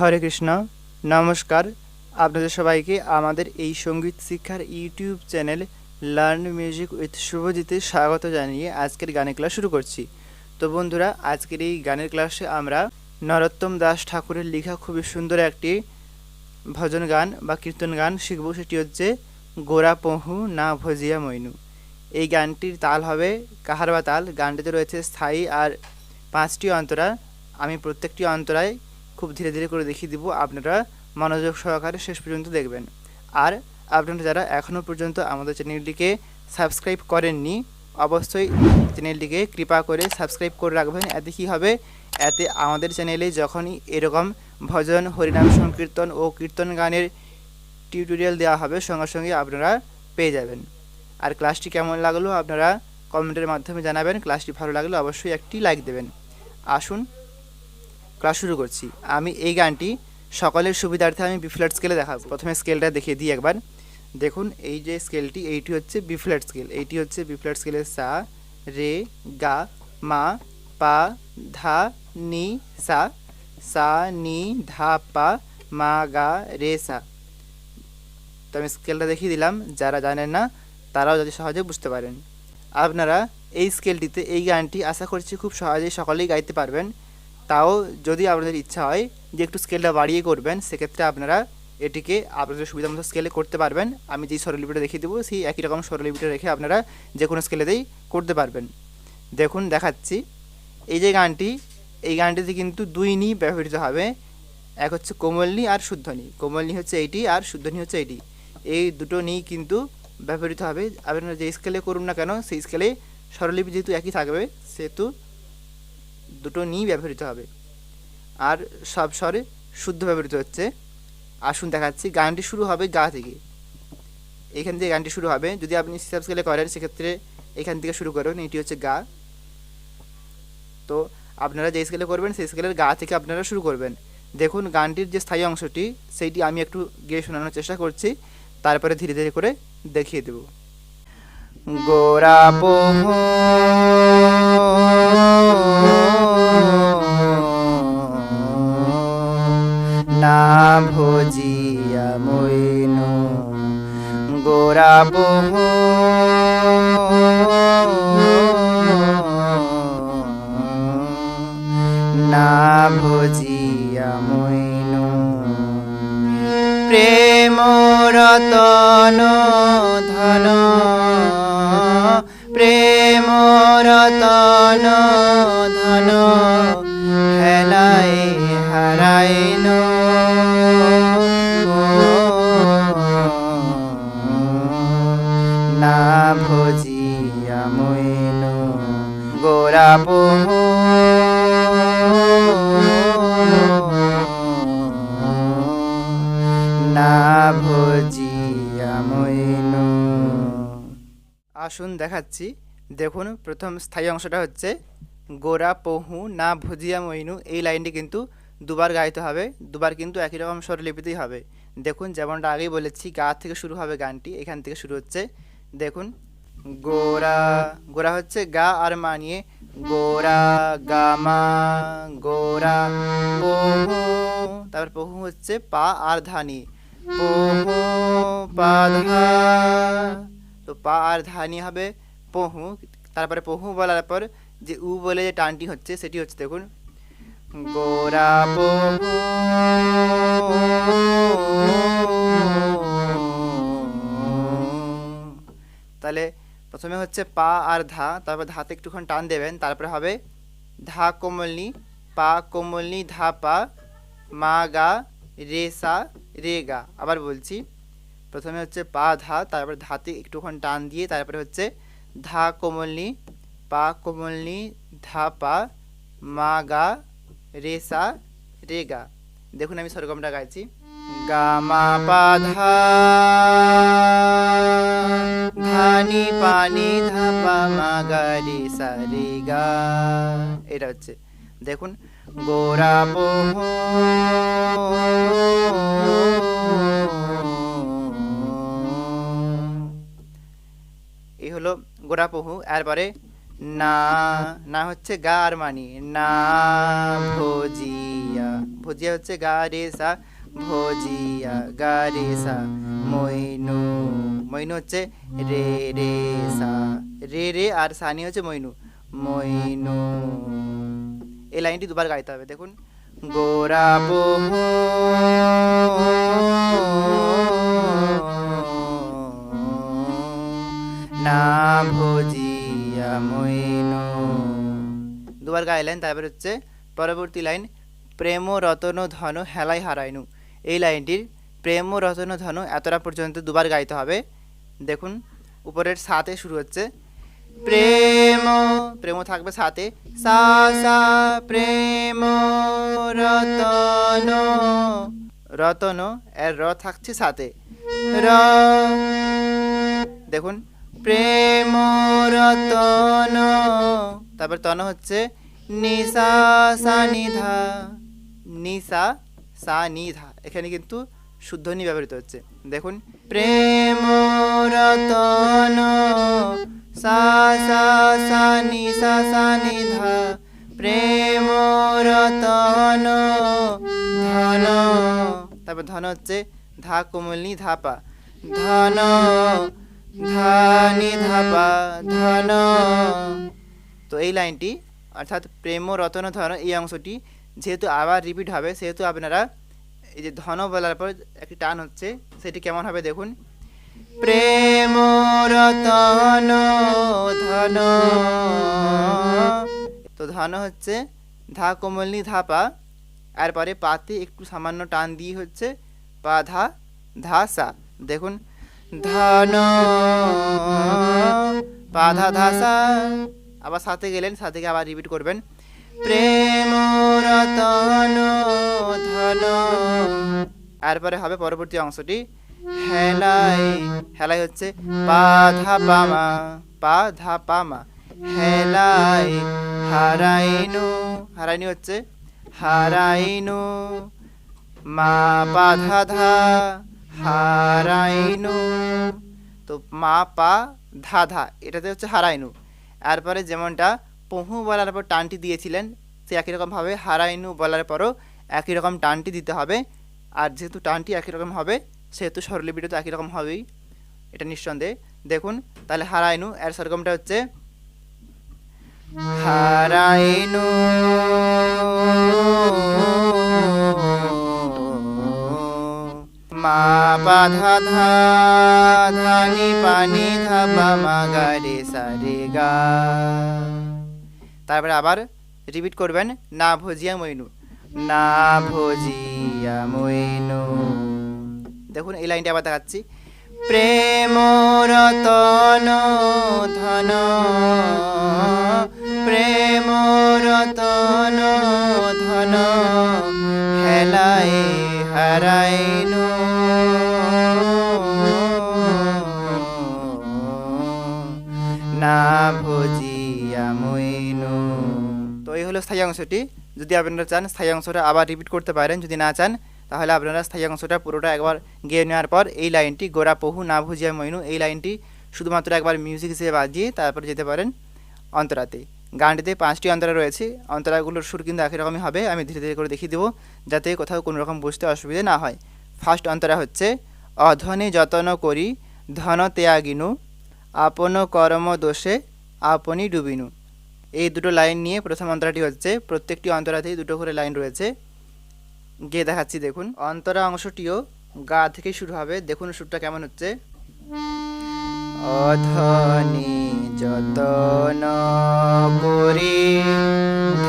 হরে কৃষ্ণ, নমস্কার। আপনাদের সবাইকে আমাদের এই সংগীত শিক্ষার YouTube channel learn music with শুভজিতে স্বাগত জানিয়ে আজকের গানের ক্লাস শুরু করছি। তো বন্ধুরা, আজকের এই গানের ক্লাসে আমরা নরোত্তম দাস ঠাকুরের লেখা খুবই সুন্দর একটি ভজন গান বা কীর্তন গান শিখব। সেটি হচ্ছে, গোরা পহু না ভজিয়া মইনু। এই গানটির তাল হবে কাহার বা তাল? গানটিতে রয়েছে স্থায়ী আর পাঁচটি অন্তরা। আমি প্রত্যেকটি অন্তরায় খুব ধীরে ধীরে করে দেখিয়ে দিব আপনারা মনোযোগ সহকারে শেষ পর্যন্ত দেখবেন। আর আপনারা যারা এখনও পর্যন্ত আমাদের চ্যানেলটিকে সাবস্ক্রাইব করেননি, অবশ্যই চ্যানেলটিকে কৃপা করে সাবস্ক্রাইব করে রাখবেন। এতে কী হবে? এতে আমাদের চ্যানেলে যখনই এরকম ভজন, হরিনাম, সংকীর্তন ও কীর্তন গানের টিউটোরিয়াল দেওয়া হবে, সঙ্গে সঙ্গে আপনারা পেয়ে যাবেন। আর ক্লাসটি কেমন লাগল আপনারা কমেন্টের মাধ্যমে জানাবেন। ক্লাসটি ভালো লাগলে অবশ্যই একটি লাইক দেবেন। আসুন ক্লাস শুরু করছি। আমি এই গানটি সকলের সুবিধার্থে আমি বিফ্ল্যাট স্কেলে দেখাবো। প্রথমে স্কেলটা দেখিয়ে দিই একবার। দেখুন, এই যে স্কেলটি এইটি হচ্ছে বিফ্ল্যাট স্কেল এইটি হচ্ছে বিফ্ল্যাট স্কেলের সা, রে, গা, মা, পা, ধা, নি, সা। সা, নি, ধা, পা, মা, গা, রে, সা। তো আমি স্কেলটা দেখিয়ে দিলাম। যারা জানেন না, তারাও যদি সহজে বুঝতে পারেন। আপনারা এই স্কেলটিতে এই গানটি আশা করছি খুব সহজেই সকলেই গাইতে পারবেন। তাও যদি আপনাদের ইচ্ছা হয় যে একটু স্কেলটা বাড়িয়ে করবেন, সেক্ষেত্রে আপনারা এটিকে আপনাদের সুবিধা মতো স্কেলে করতে পারবেন। আমি যেই স্বরলিপিটা দেখিয়ে দেবো, সেই একই রকম স্বরলিপিটা রেখে আপনারা যে কোনো স্কেলেতেই করতে পারবেন। দেখুন, দেখাচ্ছি। এই যে গানটি, এই গানটিতে কিন্তু দুই নি ব্যবহৃত হবে। এক হচ্ছে কোমলনি আর শুদ্ধনি কোমলনি হচ্ছে এইটি আর শুদ্ধনি হচ্ছে এইটি এই দুটো নি কিন্তু ব্যবহৃত হবে। আপনারা যে স্কেলে করুন না কেন, সেই স্কেলে স্বরলিপি যেহেতু একই থাকবে, সেহেতু দুটো নি ব্যবহৃত হবে। আর সব স্বরে শুদ্ধ ব্যবহৃত হচ্ছে। আসুন দেখাচ্ছি, গানটি শুরু হবে গা থেকে। এখান থেকে গানটি শুরু হবে। যদি আপনি হিসাব স্কেলে করেন, সেক্ষেত্রে এখান থেকে শুরু করবেন এটি হচ্ছে গা। তো আপনারা যে স্কেলে করবেন, সেই স্কেলের গা থেকে আপনারা শুরু করবেন। দেখুন, গানটির যে স্থায়ী অংশটি, সেইটি আমি একটু গিয়ে শোনানোর চেষ্টা করছি। তারপরে ধীরে ধীরে করে দেখিয়ে দেব। গোরা পোহ না ভজিয়া মইন গোরা পোহ না ভজিয়া মইন প্রেম রতন ধন প্রেম রতন ধন দেখাচ্ছি। দেখুন, প্রথম স্থায়ী অংশটা হচ্ছে, গোরা, পহু, না, ভজিয়া, মইনু, এই লাইনটি কিন্তু দুবার গাইতে হবে। দুবার কিন্তু একই রকম স্বরলিপিতেই হবে। দেখুন, যেমনটা আগেই বলেছি, গা থেকে শুরু হবে গানটি, এখান থেকে শুরু হচ্ছে, দেখুন, গোরা গোরা হচ্ছে গা আর মা নিয়ে, গোরা গামা গোরা, পহু, তারপর পহু হচ্ছে পা আর ধা নিয়ে, পহু, পা, ধা তো পা আর ধা নিয়ে হবে পহু, তারপরে পহু বলার পর যে উ বলে যে টানটি হচ্ছে, সেটি হচ্ছে দেখুন। গোরা তাহলে প্রথমে হচ্ছে পা আর ধা, তারপর ধাতে একটুক্ষণ টান দেবেন, তারপরে হবে ধা কোমলনি, পা কোমলনি, ধা পা, মা গা, রে সা, রে গা। আবার বলছি প্রথমে হচ্ছে পা, ধা, তারপরে ধাতে একটুক্ষণ টান দিয়ে তারপরে হচ্ছে ধা, কোমলনি, পা, কোমলনি, ধা, পা, মা, গা, রে, সা, রে, গা। দেখুন আমি সরগমটা গাইছি। গা, মা, পা, ধা ধানি পানি ধা, পা, মা, গা, রে, সা, রে, গা। এটা হচ্ছে। দেখুন। গোরা পোহ হলো গোড়াপহু এরপরে না না হচ্ছে গা আর মানি, না ভোজিয়া, ভজিয়া হচ্ছে গা রে সা, ভজিয়া, গা রে সা, মইনু মইনু হচ্ছে রে রে সা, রে রে, আর সানি হচ্ছে মইনু মইনু। এই লাইনটি দুবার গাইতে হবে, দেখুন। গোরা বহু না ভজিয়া মইনু। দুবার গাইলেন তারপর হচ্ছে পরবর্তী লাইন, প্রেম, রতন, ধন, হেলাই হারাইনু। এই লাইনটির প্রেম, রতন, ধন এতটা পর্যন্ত দুবার গাইতে হবে। দেখুন, উপরের সাথে শুরু হচ্ছে, প্রেম প্রেম থাকবে সাথে সা সা, প্রেম, রতন রতন, এর র থাকছে সাথে র, দেখুন প্রেম রতন তারপর তন হচ্ছে নিশা সা নিধা নিসা সা নিধা এখানে কিন্তু শুদ্ধনি ব্যবহৃত হচ্ছে। দেখুন। প্রেম রতন সা সা সা প্রেম রতন ধন। তারপর ধন হচ্ছে ধা কোমলনি ধাপা ধন। ধানি ধাপা ধন। তো এই লাইনটি, অর্থাৎ প্রেম রতন ধন এই অংশটি, যেহেতু আবার রিপিট হবে, সেহেতু আপনারা এই যে ধন বলার পর একটি টান হচ্ছে, সেটি কেমন হবে দেখুন। প্রেম রতন ধন। তো ধন হচ্ছে ধা কোমলনি ধাপা আর পরে পাতে একটু সামান্য টান দিয়ে হচ্ছে পা ধা ধা সা। দেখুন ধন পা ধা ধা আবার সাথে গেলেন, সাথে আবার রিপিট করবেন। প্রেম রতন ধন। এরপরে হবে পরবর্তী অংশটি। হেলাই। হেলাই হচ্ছে পা ধা পামা। পা ধা পামা। হেলাই। হারাইনু। হারাইনু হচ্ছে হারাইনু। মা পা ধা ধা। হারাইনু। তো মা, পা, ধা ধা, এটাতে হচ্ছে হারাইনু। এরপরে যেমনটা পহু বলার পর টানটি দিয়েছিলেন, সে একই রকমভাবে হারাইনু বলার পরও একই রকম টানটি দিতে হবে। আর যেহেতু টানটি একই রকম হবে, সেহেতু স্বরলিপিটা তো একই রকম হবেই, এটা নিঃসন্দেহে। দেখুন, তাহলে হারাইনু, এর সরগমটা হচ্ছে হারাইনু। মা ধা পানি সা রে গা। তারপরে আবার রিপিট করবেন, না ভজিয়া মইনু। না ভজিয়া মইনু। দেখুন, এই লাইনটা আবার দেখাচ্ছি। প্রেম, রতন, ধন। প্রেম, রতন, ধন। হেলাই হারাইনু। না ভজিয়া মইনু। তো এই হলো স্থায়ী অংশটি। যদি আপনারা চান স্থায়ী অংশটা আবার রিপিট করতে পারেন, যদি না চান, তাহলে আপনারা স্থায়ী অংশটা পুরোটা একবার গিয়ে নেওয়ার পর এই লাইনটি গোড়া পহু না ভুজিয়া মইনু, এই লাইনটি শুধুমাত্র একবার মিউজিক হিসেবে বাজিয়ে তারপরে যেতে পারেন অন্তরাতে। গানটিতে পাঁচটি অন্তরা রয়েছে। অন্তরাগুলোর সুর কিন্তু একই রকমই হবে। আমি ধীরে ধীরে করে দেখিয়ে দেবো যাতে কোথাও কোনো রকম বুঝতে অসুবিধা না হয়। ফার্স্ট অন্তরা হচ্ছে অধনে যতন করি, ধন ত্যাগিনু আপন কর্ম দোষে আপনি ডুবিনু। এই দুটো লাইন নিয়ে প্রথম অন্তরাটি হচ্ছে, প্রত্যেকটি অন্তরাতেই দুটো করে লাইন রয়েছে। গিয়ে দেখাচ্ছি, দেখুন। অন্তরা অংশটিও গা থেকে শুরু হবে। দেখুন সুরটা কেমন হচ্ছে। অধনি যতন করি,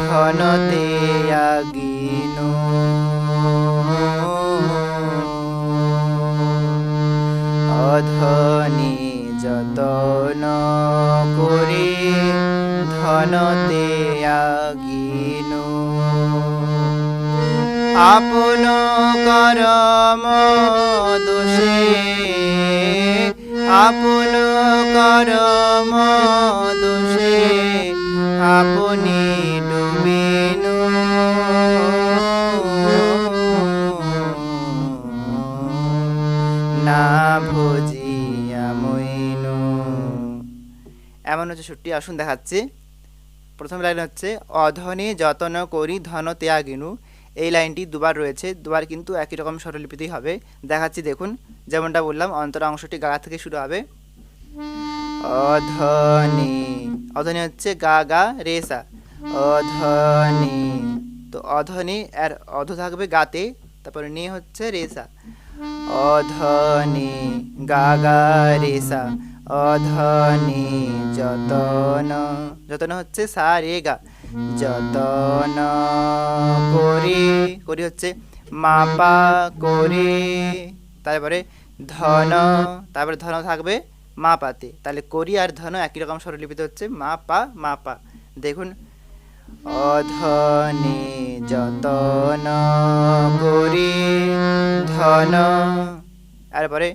ধন দেয়াগিনু অধনি যতন করি ধন আগিনু আপন করম দোষে আপন করম দোষে আপনি ছুটি আসুন দেখাচ্ছি। প্রথম লাইন হচ্ছে, অধনে যতন করি ধন ত্যাগিনু। এই লাইনটি দুবার রয়েছে, দুবার কিন্তু একই রকম স্বরলিপিতেই হবে। দেখাচ্ছি, দেখুন, যেমনটা বললাম অন্তর অংশটি গা থেকে শুরু হবে। অধনি অধনি হচ্ছে গা গা রেসা অধনি তো অধনি আর অধ থাকবে গাতে, তারপরে নে হচ্ছে রেসা অধনি গা গা রেসা অধনি যতন যতন হচ্ছে সা রে গা। যতন করি করি হচ্ছে মাপা করে। তারপরে ধন তারপরে ধন থাকবে মা পাতে তাহলে করি আর ধন একই রকম স্বরলিপিতে হচ্ছে মা পা মা পা দেখুন, অধনে যতন করি, ধন, তারপরে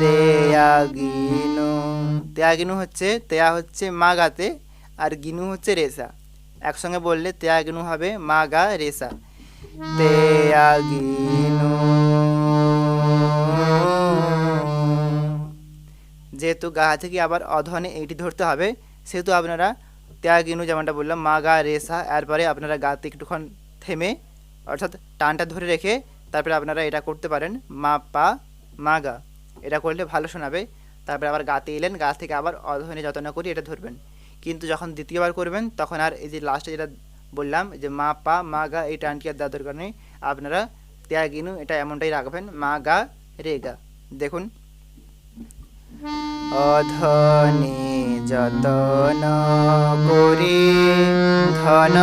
তেয়াগিনু। তেয়াগিনু হচ্ছে, তেয়া হচ্ছে মা গাতে আর গিনু হচ্ছে রেসা। একসঙ্গে বললে তেয়াগিনু হবে মা গা রেসা। তেয়াগিনু। যেহেতু গা থেকে আবার অধনে এইটি ধরতে হবে, সেহেতু আপনারা ত্যাগিনু যেমনটা বললাম মা গা রেসা, এরপরে আপনারা গাতে একটুক্ষণ থেমে, অর্থাৎ টানটা ধরে রেখে তারপরে আপনারা এটা করতে পারেন মা পা মা গা এটা করলে ভালো শোনাবে। তারপরে আবার গাতে এলেন গা থেকে আবার অধনে যত্ন করি এটা ধরবেন। কিন্তু যখন দ্বিতীয়বার করবেন, তখন আর এই যে লাস্টে যেটা বললাম যে মা, পা, মা, গা, এই টানটি আর দেওয়ার দরকার নেই। আপনারা ত্যাগিনু এটা এমনটাই রাখবেন, মা, গা, রে, গা। দেখুন। অধনে যতন করি, ধন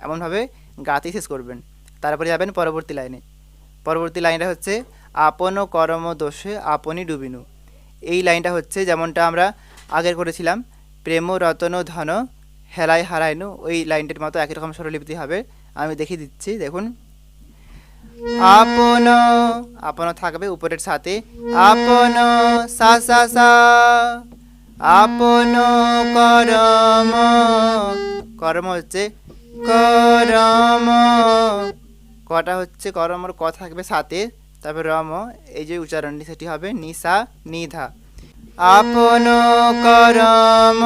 এমনভাবে গাতে শেষ করবেন। তারপরে যাবেন পরবর্তী লাইনে। পরবর্তী লাইনটা হচ্ছে, আপন কর্ম দোষে আপনি ডুবিনু। এই লাইনটা হচ্ছে যেমনটা আমরা আগের করেছিলাম, প্রেম, রতন, ধন হেলায় হারাইনু। ওই লাইনটির মতো একই রকম স্বরলিপিতে হবে। আমি দেখিয়ে দিচ্ছি, দেখুন। আপন আপন থাকবে উপরের সাথে আপন, সা সা সা। আপন, করম। কর্ম হচ্ছে, করম। কটা হচ্ছে? করমর ক থাকবে সাথে তারপর রম, এই যে উচ্চারণটি সেটি হবে নিশা নিধা। আপন করম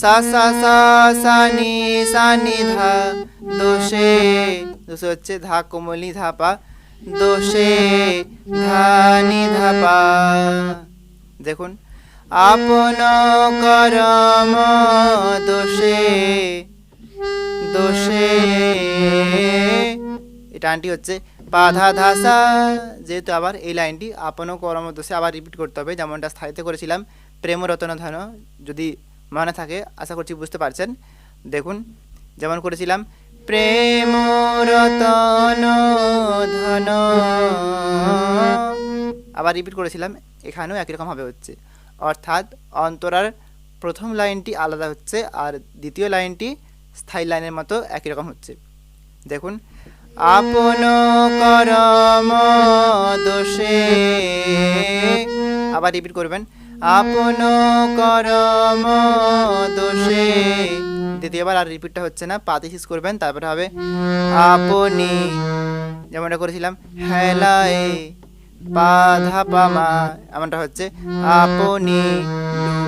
সা সা সা সা, নি, সা দোষে। দোষে হচ্ছে ধা, কোমলি ধাপা দোষে ধানি ধাপা দেখুন। আপন করম দোষে টানটি হচ্ছে বাধা ধাসা। যেহেতু আবার এই লাইনটি আপন কর্ম দোষে আবার রিপিট করতে হবে, যেমনটা স্থায়িত্ব করেছিলাম, প্রেম রতন ধন, যদি মনে থাকে, আশা করছি বুঝতে পারছেন। দেখুন, যেমন করেছিলাম, প্রেম রতন ধন। আবার রিপিট করেছিলাম, এখানেও একই রকম হবে হচ্ছে। অর্থাৎ অন্তরার প্রথম লাইনটি আলাদা হচ্ছে, আর দ্বিতীয় লাইনটি স্থায়ী লাইনের মতো একই রকম হচ্ছে। দেখুন আপন করম দোষে। আবার রিপিট করবেন। আপন করম দোষে। দ্বিতীয়বার আর রিপিটটা হচ্ছে না পাতে শেষ করবেন, তারপরে হবে আপনি। যেমনটা করেছিলাম, হেলায় বাধা পামা, এমনটা হচ্ছে আপনি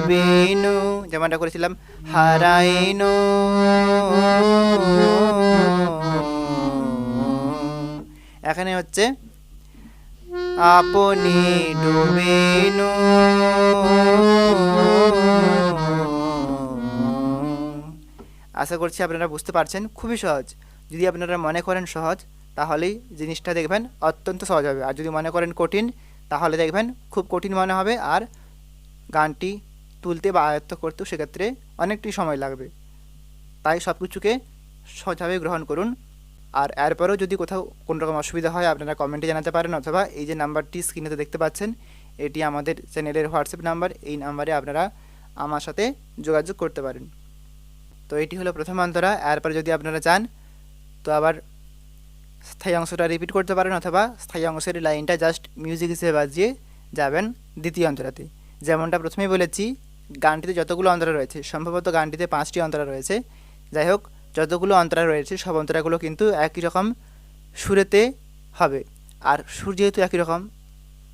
ডুবিনু, যেমনটা করেছিলাম, হারাইনু। এখানে হচ্ছে, আপনি ডুবিনু। আশা করছি আপনারা বুঝতে পারছেন। খুবই সহজ। যদি আপনারা মনে করেন সহজ, তাহলেই জিনিসটা দেখবেন অত্যন্ত সহজ হবে। আর যদি মনে করেন কঠিন, তাহলে দেখবেন খুব কঠিন মনে হবে। আর গানটি তুলতে বা আয়ত্ত করতেও সেক্ষেত্রে অনেকটি সময় লাগবে। তাই সব কিছুকে সহজভাবে গ্রহণ করুন। আর এরপরেও যদি কোথাও কোনো রকম অসুবিধা হয়, আপনারা কমেন্টে জানাতে পারেন অথবা এই যে নাম্বারটি স্ক্রিনেতে দেখতে পাচ্ছেন, এটি আমাদের চ্যানেলের হোয়াটসঅ্যাপ নাম্বার এই নাম্বারে আপনারা আমার সাথে যোগাযোগ করতে পারেন। তো এটি হলো প্রথম অন্তরা, এরপরে যদি আপনারা চান, তো আবার স্থায়ী অংশটা রিপিট করতে পারেন অথবা স্থায়ী অংশের লাইনটা জাস্ট মিউজিক হিসেবে বাজিয়ে যাবেন দ্বিতীয় অন্তরাতে। যেমনটা প্রথমেই বলেছি, গানটিতে যতগুলো অন্তরা রয়েছে, সম্ভবত গানটিতে পাঁচটি অন্তরা রয়েছে। যাই হোক যতগুলো অন্তরা রয়েছে, সব অন্তরাগুলো কিন্তু একই রকম সুরেতে হবে। আর সুর যেহেতু একই রকম,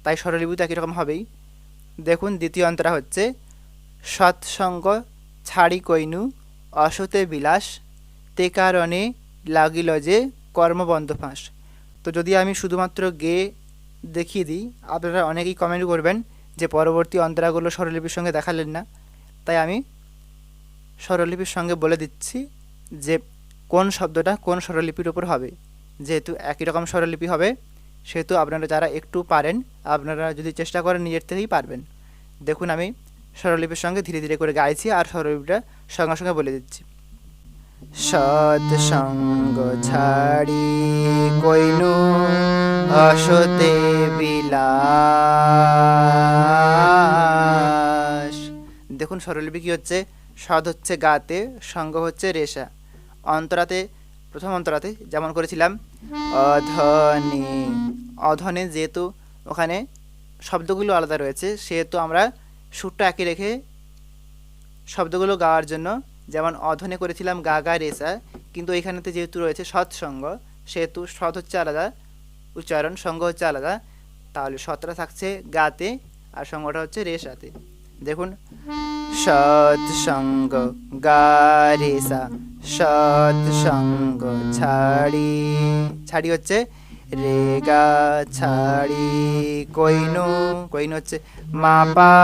তাই স্বরলিপিত একই রকম হবেই। দেখুন, দ্বিতীয় অন্তরা হচ্ছে, সৎসঙ্গ ছাড়ি কৈনু অসতে বিলাস, তে কারণে লাগিল যে কর্মবন্ধ ফাঁস। তো যদি আমি শুধুমাত্র গে দেখিয়ে দিই, আপনারা অনেকেই কমেন্ট করবেন যে পরবর্তী অন্তরাগুলো স্বরলিপির সঙ্গে দেখালেন না। তাই আমি স্বরলিপির সঙ্গে বলে দিচ্ছি যে কোন শব্দটা কোন স্বরলিপির উপর হবে। যেহেতু একই রকম স্বরলিপি হবে, সেহেতু আপনারা যারা একটু পারেন, আপনারা যদি চেষ্টা করেন নিজের থেকেই পারবেন। দেখুন আমি স্বরলিপির সঙ্গে ধীরে ধীরে করে গাইছি আর স্বরলিপিটা সঙ্গে সঙ্গে বলে দিচ্ছি। সৎসঙ্গ ছাড়ি কইনু অসতে বিলাস। দেখুন স্বরলিপি কী হচ্ছে? সদ হচ্ছে গাতে, সঙ্গ হচ্ছে রেশা। অন্তরাতে, প্রথম অন্তরাতে যেমন করেছিলাম, অধনে। অধনে যেহেতু ওখানে শব্দগুলো আলাদা রয়েছে, সেহেতু আমরা সুরটা একই রেখে শব্দগুলো গাওয়ার জন্য যেমন অধনে করেছিলাম গা গা রেসা কিন্তু এখানেতে যেহেতু রয়েছে সৎসঙ্গ সেহেতু সৎ হচ্ছে আলাদা, উচ্চারণ, সঙ্গ হচ্ছে আলাদা, তাহলে সতটা থাকছে গাতে আর সঙ্গটা হচ্ছে রেসাতে দেখুন সৎসঙ্গ গা রেসা সৎসঙ্গ ছাড়ি। ছাড়ি হচ্ছে রে গা ছাড়ি। কইনু কইনু হচ্ছে মাপা,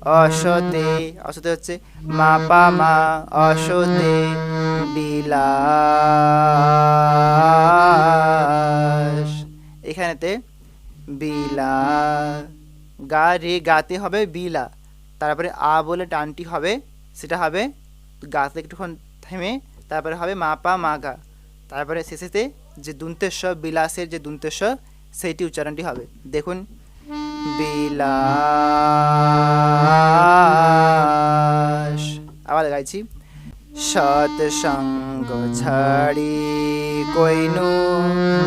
অসতে। অসতে হচ্ছে মাপা মা, অসতে বিলাস। এখানেতে বিলা, গা, রে, গাতে হবে বিলা। তারপরে আ বলে টানটি হবে, সেটা হবে গাতে একটুক্ষণ থেমে, তারপরে হবে মা পা, মা গা। তারপরে শেষেতে যে দুন্তেস্ব বিলাসের যে দুন্তেস্ব সেইটি উচ্চারণটি হবে। দেখুন। বিলাস। আবার গাইছি। সৎসঙ্গ ছাড়ি কইনু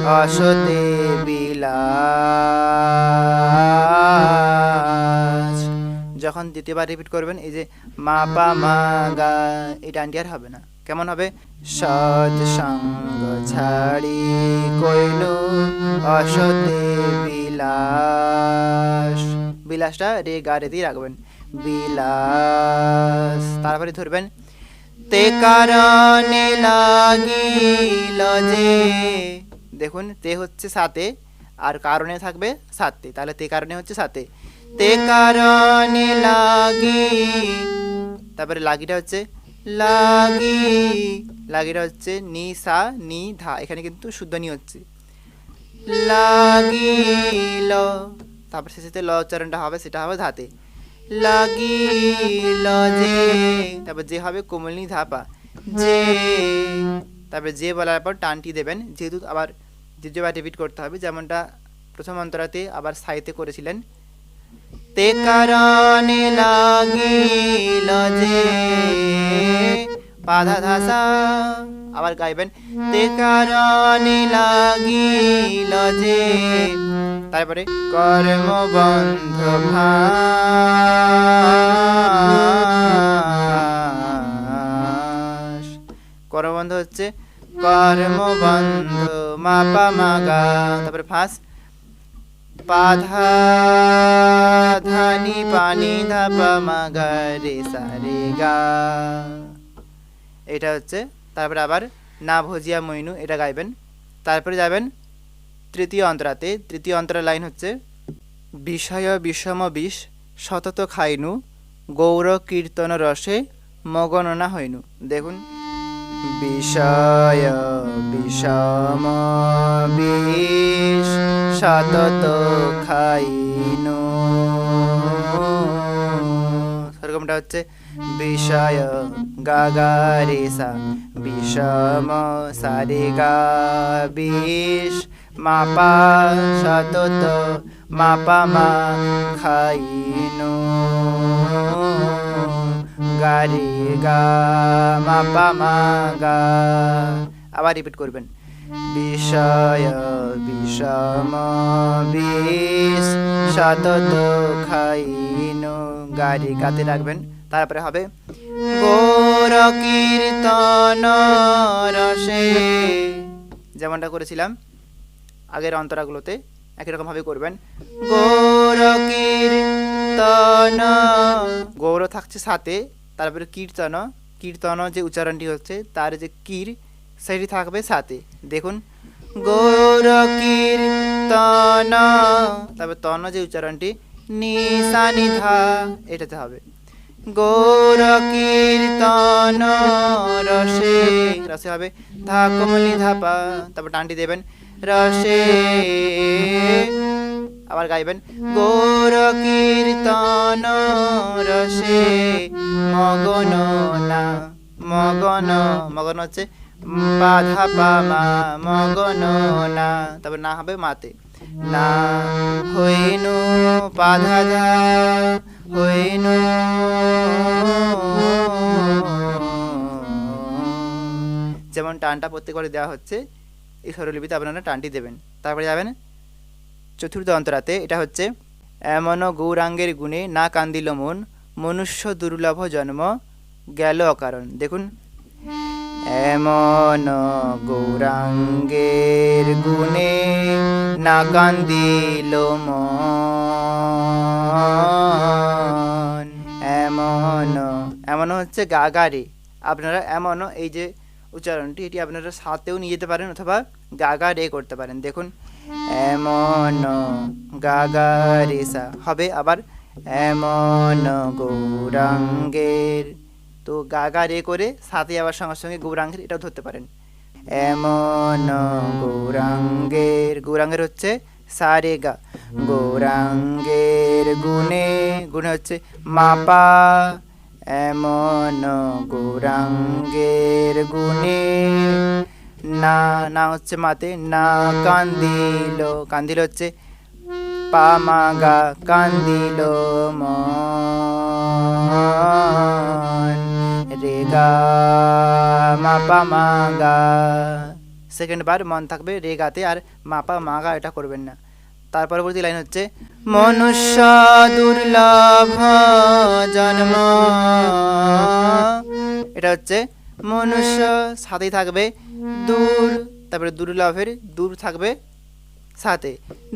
অসতে বিলাস। যখন দ্বিতীয়বার রিপিট করবেন, এই যে মা, পা, মা, গা এই ডানটি আর হবে না। কেমন হবে? সৎসঙ্গ ছাড়ি কইনু অসতে বিলাস। বিলাসটা রে গা রেতেই রাখবেন। বিলাস। তারপরে ধরবেন, তে কারণে লাগিল যে দেখুন, তে হচ্ছে সাথে আর কারণে থাকবে সাতে তাহলে তে কারণে হচ্ছে সাতে। তে কারণে লাগি। তারপরে লাগিটা হচ্ছে লাগি। লাগিটা হচ্ছে নি, সা, নি, ধা। এখানে কিন্তু শুদ্ধ নি হচ্ছে। লাগিল। তারপর শেষেতে ল উচ্চারণটা হবে, সেটা হবে ধাতে। লাগিল যে। তারপর যে হবে কোমলনি ধাপা যে। তারপরে যে বলার পর টানটি দেবেন। যেহেতু আবার দ্বিতীয়বার রিপিট করতে হবে, যেমনটা প্রথম অন্তরাতে আবার সাইতে করেছিলেন তে কারণে লাগিল যে পাধা ধাসা। আবার গাইবেন, তে কারণে লাগিল যে তারপরে কর্ম বন্ধ কর্মবন্ধ হচ্ছে কর্মবন্ধ মাপা মাগা, তারপরে ফাঁস পাধা ধানি পানি ধাপা মাগা রে সা রে গা এটা হচ্ছে, তারপরে আবার না ভজিয়া মইনু, এটা গাইবেন। তারপরে যাবেন তৃতীয় অন্তরাতে। তৃতীয় অন্তরা লাইন হচ্ছে, বিষয় বিষম বিষ, সতত খাইনু, গৌর কীর্তন রসে মগণনা হইনু। দেখুন। বিষয়, বিষম বিষ, সতত খাইনু। সেরকমটা হচ্ছে বিষয় গা গা সা বিষম সারে গা বিষ, মাপা, সতত মাপা মা খাইনু। আবার রিপিট করবেন। বিষয়, বিষম, বিষ সতত খাইনু গাড়ি গাতে রাখবেন। তারপরে হবে, গৌর কীর্তন রসে। যেমনটা করেছিলাম, আগের অন্তরাগুলোতে একই রকমভাবে করবেন, গৌর কীর্তন। গৌর থাকছে সাথে তারপরে কীর্তন কীর্তন যে উচ্চারণটি হচ্ছে, তার যে কীর, সেটি থাকবে সাথে। দেখুন, গৌর কীর্তন তারপর তন যে উচ্চারণটি নিসা নিধা এটাতে হবে। গৌর কীর্তন রসে রসে হবে ধা ধাপা তারপর টানটি দেবেন, রসে আবার গাইবেন। গৌর কীর্তন রসে মগন না মগন মগন হচ্ছে বাধা পামা মগন না। তারপর না হবে মাতে। না হইনু বাধা ধা হইনু যেমন টানটা প্রত্যেকবারে দেওয়া হচ্ছে এই স্বরলিপিতে আপনারা টানটি দেবেন। তারপরে যাবেন চতুর্থ অন্তরাতে, এটা হচ্ছে এমন গৌরাঙ্গের গুণে না কান্দিল মন, মনুষ্য দুর্লভ জন্ম, গেল অকারণ। দেখুন এমন গৌরাঙ্গের গুণে না কান্দিল মন। এমন এমন হচ্ছে গাগারে আপনারা এমন এই যে উচ্চারণটি, এটি আপনারা সাথেও নিয়ে যেতে পারেন অথবা গাগা রে করতে পারেন। দেখুন এমন গাগা রেসা হবে আবার এমন গৌরাঙ্গের। তো গাগা রে করে সাথে আবার সঙ্গে সঙ্গে গৌরাঙ্গের, এটাও ধরতে পারেন। এমন গৌরাঙ্গের গৌরাঙ্গের হচ্ছে সারে গা গৌরাঙ্গের গুণে গুণে হচ্ছে মাপা। এমন গৌরাঙ্গের গুণে না না হচ্ছে মাতে, না কান্দিল। কান্দিল হচ্ছে পামাগা কান্দিল মন। রেগা মাপা মাগা। সেকেন্ড বার মন থাকবে রেগাতে আর মাপা মাগা, এটা করবেন না। তার পরবর্তী লাইন হচ্ছে, মনুষ্য দুর্লভ জন্ম। এটা হচ্ছে মনুষ্য সাথেই থাকবে। দূর তারপরে দুর্লভের দূর থাকবে সাথে।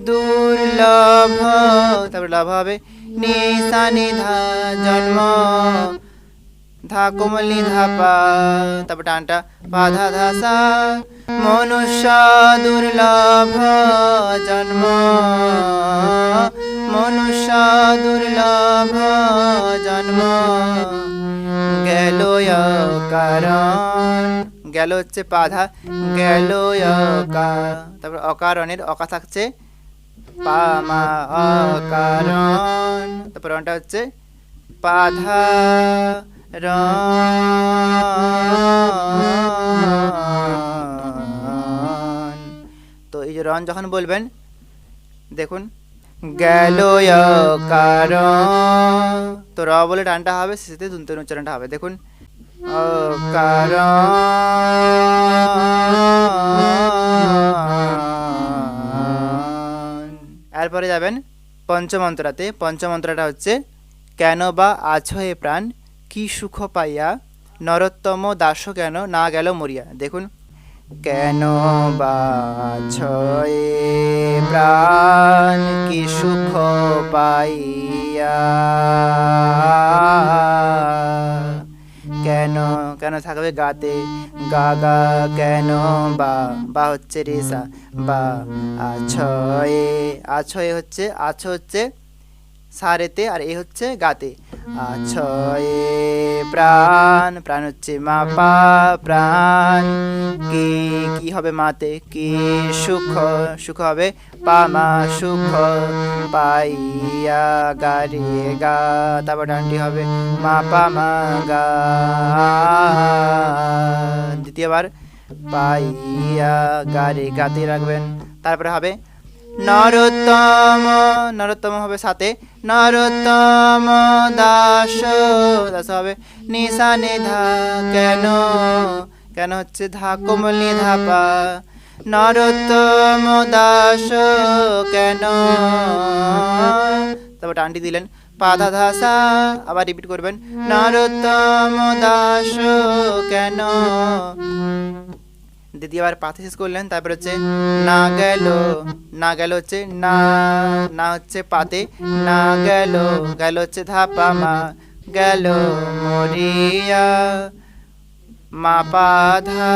দুর্লভ তারপরে লাভ হবে জন্ম ধা কোমলি ধাপা তারপর টানটা বাধা ধাসা মনুষ্য দুর্লভ জন্ম মনুষ্য দুর্লভ জন্ম গেল কারণ। গেল হচ্ছে বাধা, গেল তারপর অকারণের অকা থাকছে পামা অকারণ তারপর অনটা হচ্ছে বাধা রন তো এই যে রন যখন বলবেন, দেখুন গেল কারণ তো র বলে টানটা হবে শেষেতে দুন্তন উচ্চারণটা হবে দেখুন। কারণ। এরপরে যাবেন পঞ্চমন্ত্রাতে পঞ্চমন্ত্রটা হচ্ছে কেন বা আছো এ প্রাণ কি সুখ পাইয়া নরোত্তম দাস কেন না গেল মরিয়া দেখুন। কেন বাছয়ে প্রাণ কি সুখ পাইয়া? কেন কেন থাকবে গাতে? গা গা কেন বা বা হচ্ছে রেসা বা আছয়ে। আছয়ে হচ্ছে, আছ হচ্ছে সারেতে, আর এ হচ্ছে গাতে। আছয়ে প্রাণ প্রাণ হচ্ছে মাপা প্রাণ। কি কি হবে মাতে? কি, সুখ সুখ হবে? পামা সুখ। পাইয়া গারে গা, তারপর ডানটি হবে মা পামা গা। দ্বিতীয়বার, পাইয়া গারে গাতে রাখবেন। তারপরে হবে নরোত্তম নরোত্তম হবে সাথে নরোত্তম দাস দাস হবে নিশা নিধা কেন? কেন হচ্ছে ধা, কোমল ধাপা নরোত্তম দাস, কেন? তারপর টানটি দিলেন পাধা ধাসা, আবার রিপিট করবেন। নরোত্তম দাস, কেন? দ্বিতীয়বার পাথে শেষ করলেন, তারপর হচ্ছে না গেল না গেল হচ্ছে না না হচ্ছে পাতে, না গেল গেল হচ্ছে ধাপা মা, গেল মরিয়া, মা পা ধা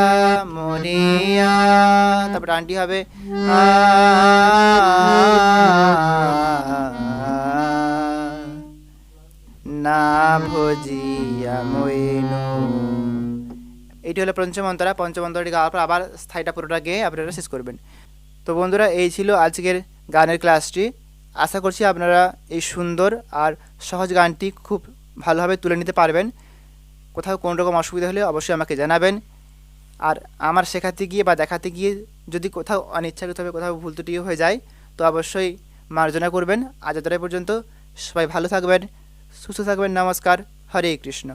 মরিয়া, তারপর ডানটি হবে না ভজিয়া মইনু। এটি হলো পঞ্চম অন্তরা পঞ্চম অন্তরটি গাওয়ার পর আবার স্থায়ীটা পুরোটা গেয়ে আপনারা শেষ করবেন। তো বন্ধুরা, এই ছিল আজকের গানের ক্লাসটি। আশা করছি আপনারা এই সুন্দর আর সহজ গানটি খুব ভালোভাবে তুলে নিতে পারবেন। কোথাও কোনো রকম অসুবিধা হলে অবশ্যই আমাকে জানাবেন। আর আমার শেখাতে গিয়ে বা দেখাতে গিয়ে যদি কোথাও অনিচ্ছাকৃতভাবে কোথাও ভুল ত্রুটিও হয়ে যায়, তো অবশ্যই মার্জনা করবেন। আজ পর্যন্ত। সবাই ভালো থাকবেন, সুস্থ থাকবেন। নমস্কার। হরে কৃষ্ণ।